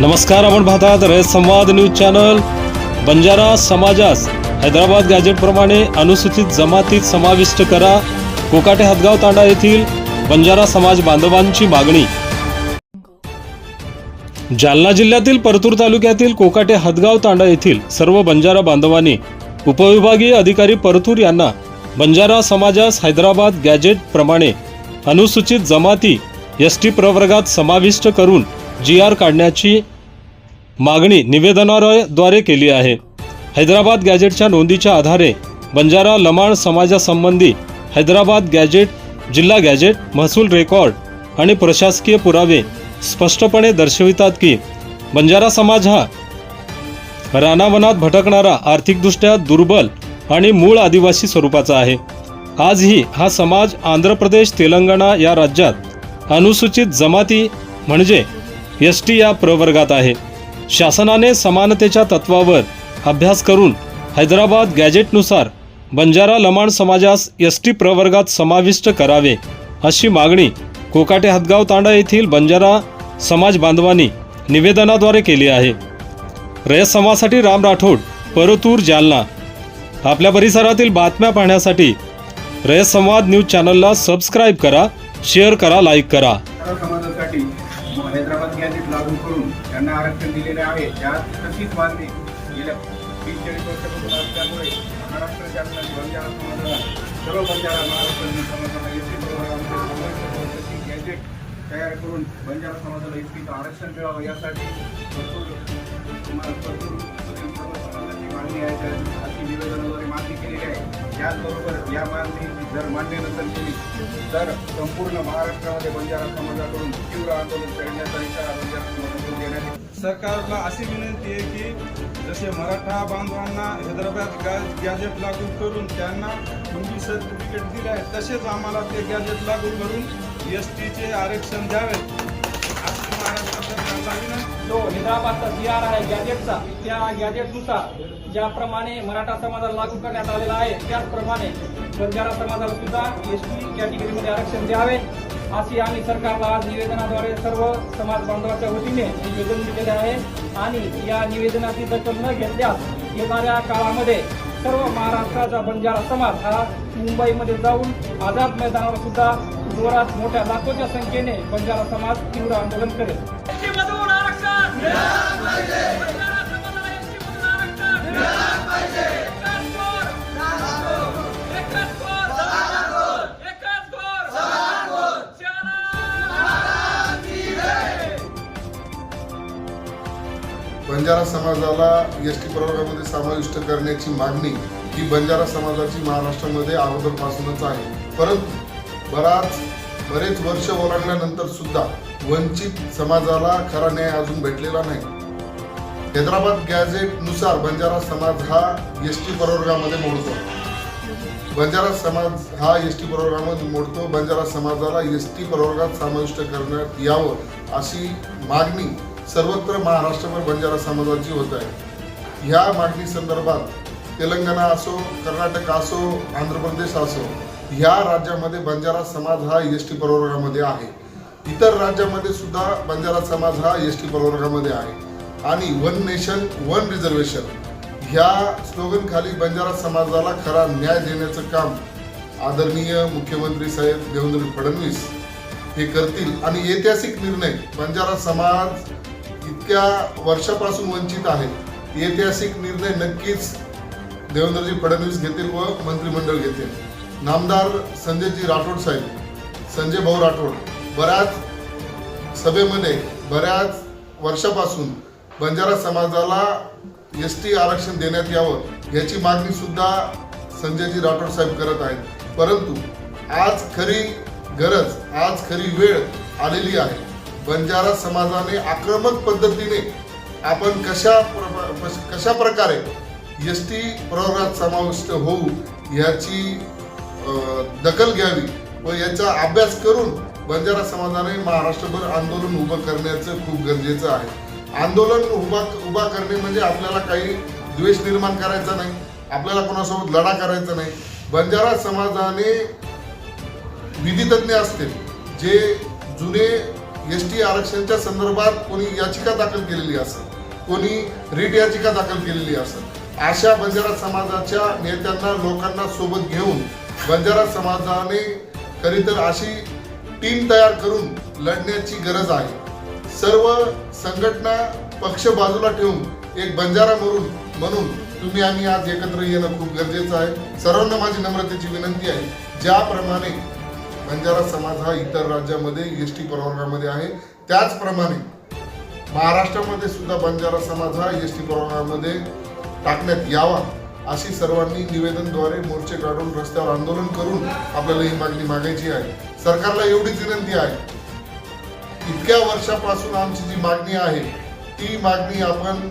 नमस्कार आपण पाहतात रयत संवाद न्यूज चॅनल. बंजारा समाजास हैदराबाद गॅजेटप्रमाणे अनुसूचित जमातीत समाविष्ट करा. कोकाटे हदगाव तांडा येथील बंजारा समाज बांधवांची मागणी. जालना जिल्ह्यातील परतूर तालुक्यातील कोकाटे हदगाव तांडा येथील सर्व बंजारा बांधवांनी उपविभागीय अधिकारी परतूर यांना बंजारा समाजास हैदराबाद गॅजेटप्रमाणे अनुसूचित जमाती एस टी प्रवर्गात समाविष्ट करून जी आर काढण्याची मागणी निवेदनाद्वारे केली आहे. हैदराबाद गॅजेटच्या नोंदीच्या आधारे बंजारा लमाण समाजासंबंधी हैदराबाद गॅजेट जिल्हा गॅजेट महसूल रेकॉर्ड आणि प्रशासकीय पुरावे स्पष्टपणे दर्शवितात की बंजारा समाज हा रानावनात भटकणारा आर्थिकदृष्ट्या दुर्बल आणि मूळ आदिवासी स्वरूपाचा आहे. आजही हा समाज आंध्र प्रदेश तेलंगणा या राज्यात अनुसूचित जमाती म्हणजे एस टी या प्रवर्गात आहे. शासनाने समानतेच्या तत्वावर अभ्यास करून हैदराबाद गॅजेटनुसार बंजारा लमाण समाजास एस टी प्रवर्गात समाविष्ट करावे अशी मागणी कोकाटे हदगाव तांडा येथील बंजारा समाज बांधवांनी निवेदनाद्वारे केली आहे. रयत समाजासाठी राम राठोड परतूर जालना. आपल्या परिसरातील बातम्या पाहण्यासाठी रयत संवाद न्यूज चॅनलला सबस्क्राईब करा शेअर करा लाईक करा. आरक्षण दिलेले आहे. त्यात तशीच मागणी गेल्या तीस चाळीस वर्षापासून असल्यामुळे महाराष्ट्र शासनाने बंजारा समाजाला सर्व बंजारा महाराष्ट्र समाजाला एस टी प्रवर्गामध्ये गॅजेट तयार करून बंजारा समाजाला एस टीचं आरक्षण मिळावं यासाठी भरपूर भरपूर समाजाची मागणी आहे. त्या- अशी निवेदनाद्वारे मागणी केलेली आहे. त्याचबरोबर या मागणी जर मान्य नसेल केली तर संपूर्ण महाराष्ट्रामध्ये बंजारा समाजाकडून तीव्र आंदोलन करण्याचा इशारा बंजारा समाजाकडून देण्यात येईल. सरकारला अशी विनंती आहे की जसे मराठा बांधवांना हैदराबाद गा- गॅजेट लागू करून त्यांना पूर्वी सर्टिफिकेट दिले आहे तसेच आम्हाला ते गॅजेट लागू करून एस टीचे आरक्षण द्यावे. अशी महाराष्ट्र सरकारला विनंती. जो हैदराबादचा जी आर आहे गॅजेटचा त्या गॅजेटनुसार ज्याप्रमाणे मराठा समाजाला लागू करण्यात आलेला आहे त्याचप्रमाणे बंजारा समाजाला सुद्धा एस टी कॅटेगरीमध्ये आरक्षण द्यावे. अशी आम्ही सरकारला आज निवेदनाद्वारे सर्व समाज बांधवाच्या वतीने निवेदन दिलेले आहे. आणि या निवेदनाची दखल न घेतल्यास येणाऱ्या काळामध्ये सर्व महाराष्ट्राचा बंजारा समाज हा मुंबईमध्ये जाऊन आझाद मैदानावर सुद्धा जोरात मोठ्या लाखोच्या संख्येने बंजारा समाज तीव्र आंदोलन करेल. आरक्षण बंजारा समाजाला एस टी प्रवर्गामध्ये समाविष्ट करण्याची मागणी ही बंजारा समाजाची महाराष्ट्रामध्ये अगोदरपासूनच आहे. परंतु बराच बरेच वर्ष ओलांडल्यानंतर सुद्धा वंचित समाजाला खरा न्याय अजून भेटलेला नाही. हैदराबाद गॅझेटनुसार बंजारा समाज हा एस टी प्रवर्गामध्ये मोडतो. बंजारा समाज हा एस टी प्रवर्गामध्ये मोडतो. बंजारा समाजाला एस टी प्रवर्गात समाविष्ट करण्यात यावं अशी मागणी सर्वत्र महाराष्ट्रभर बंजारा समाजाची होत आहे. ह्या मागणी संदर्भात तेलंगणा असो कर्नाटक असो आंध्र प्रदेश असो ह्या राज्यामध्ये बंजारा समाज हा एस टी प्रवर्गामध्ये आहे. इतर राज्यामध्ये सुद्धा बंजारा समाज हा एस टी प्रवर्गामध्ये आहे. आणि वन नेशन वन रिझर्वेशन ह्या स्लोगनखाली बंजारा समाजाला खरा न्याय देण्याचं काम आदरणीय मुख्यमंत्री साहेब देवेंद्र फडणवीस हे करतील. आणि ऐतिहासिक निर्णय बंजारा समाज इतक्या वर्षापासून वंचित आहे ऐतिहासिक निर्णय नक्कीच देवेंद्रजी फडणवीस घेतील व मंत्रिमंडळ घेतील. नामदार संजयजी राठोड साहेब संजय भाऊ राठोड बऱ्याच सभेमध्ये बऱ्याच वर्षापासून बंजारा समाजाला एस टी आरक्षण देण्यात यावं याची मागणी सुद्धा संजयजी राठोड साहेब करत आहेत. परंतु आज खरी गरज आज खरी वेळ आलेली आहे. बंजारा समाजाने आक्रमक पद्धतीने आपण कशा प्र- कशा प्रकारे एस टी प्रवर्गात समाविष्ट होऊ याची दखल घ्यावी व याचा अभ्यास करून बंजारा समाजाने महाराष्ट्रभर आंदोलन उभं करण्याचं खूप गरजेचं आहे. आंदोलन उभा उभा करणे म्हणजे आपल्याला काही द्वेष निर्माण करायचा नाही आपल्याला कोणासोबत लढा करायचा नाही. बंजारा समाजाने विधितज्ञ असतील जे जुने एस टी आरक्षणच्या संदर्भात कोणी याचिका दाखल केलेली असेल कोणी रिट याचिका दाखल केलेली असेल अशा बंजारा समाजाच्या नेत्यांना लोकांना सोबत घेऊन बंजारा समाजाने खरी तर अशी टीम तयार करून लढण्याची गरज आहे. सर्व संघटना पक्ष बाजूला ठेवून एक बंजारा म्हणून म्हणून तुम्ही आम्ही आज एकत्र येणं खूप गरजेचं आहे. सर्वांना माझी नम्रतेची विनंती आहे. ज्याप्रमाणे बंजारा समाज हा इतर राज्यामध्ये एस टी प्रवर्गामध्ये आहे. त्याचप्रमाणे महाराष्ट्रामध्ये सुद्धा बंजारा समाज हा एस टी प्रवर्गामध्ये टाकण्यात यावा अशी सर्वांनी निवेदनद्वारे मोर्चे काढून रस्त्यावर आंदोलन करून आपल्याला ही मागणी मागायची आहे. सरकारला एवढीच विनंती आहे. इतक्या वर्षापासून आमची जी मागणी आहे ती मागणी आपण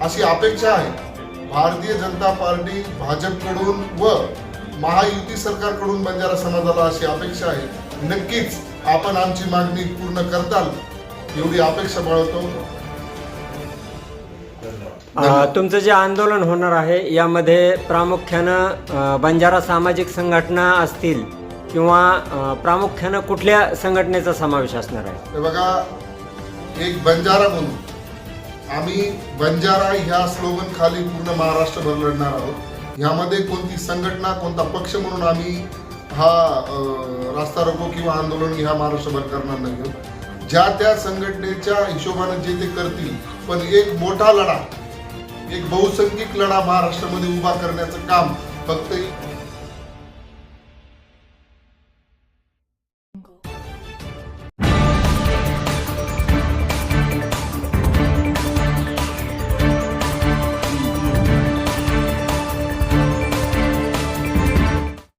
अशी अपेक्षा आहे. भारतीय जनता पार्टी भाजपकडून व महायुती सरकारकडून बंजारा समाजाला अशी अपेक्षा आहे. नक्कीच आपण आमची मागणी पूर्ण करताल. एवढी अपेक्षा बाळगतो. तुमचं जे आंदोलन होणार आहे यामध्ये प्रामुख्यानं बंजारा सामाजिक संघटना असतील किंवा प्रामुख्यानं कुठल्या संघटनेचा समावेश असणार आहे? बघा एक बंजारा म्हणून आम्ही बंजारा ह्या स्लोगन खाली पूर्ण महाराष्ट्रभर लढणार आहोत. यामध्ये कोणती संघटना कोणता पक्ष म्हणून आम्ही हा रास्ता रोको किंवा आंदोलन ह्या महाराष्ट्रभर करणार नाही ज्या त्या संघटनेच्या हिशोबाने जे ते करतील पण एक मोठा लढा एक बहुसंख्यिक लढा महाराष्ट्रामध्ये उभा करण्याचं काम फक्त